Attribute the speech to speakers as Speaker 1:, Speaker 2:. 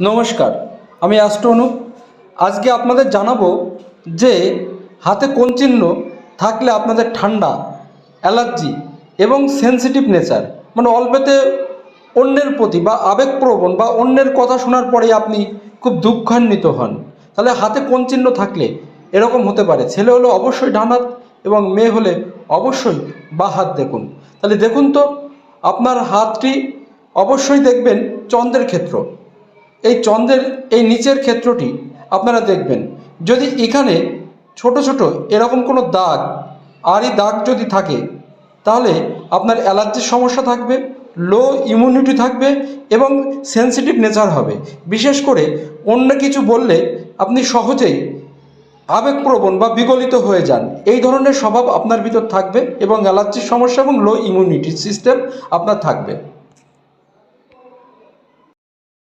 Speaker 1: নমস্কার, আমি অ্যাস্ট্রনু। আজকে আপনাদের জানাব যে হাতে কোন চিহ্ন থাকলে আপনাদের ঠান্ডা, অ্যালার্জি এবং সেনসিটিভ নেচার মানে অল্পেতে অন্যের প্রতি বা আবেগপ্রবণ বা অন্যের কথা শোনার পরেই আপনি খুব দুঃখান্বিত হন। তাহলে হাতে কোন চিহ্ন থাকলে এরকম হতে পারে? ছেলে হলে অবশ্যই ডান হাত এবং মেয়ে হলে অবশ্যই বা হাত দেখুন। তাহলে দেখুন তো, আপনার হাতটি অবশ্যই দেখবেন চন্দ্রের ক্ষেত্র। এই চন্দ্রের এই নিচের ক্ষেত্রটি আপনারা দেখবেন। যদি এখানে ছোট ছোট এরকম কোনো দাগ আর এই দাগ যদি থাকে, তাহলে আপনার অ্যালার্জির সমস্যা থাকবে, লো ইমিউনিটি থাকবে এবং সেনসিটিভ নেচার হবে। বিশেষ করে অন্য কিছু বললে আপনি সহজেই আবেগপ্রবণ বা বিগলিত হয়ে যান। এই ধরনের স্বভাব আপনার ভিতর থাকবে এবং অ্যালার্জির সমস্যা এবং লো ইমিউনিটি সিস্টেম আপনার থাকবে।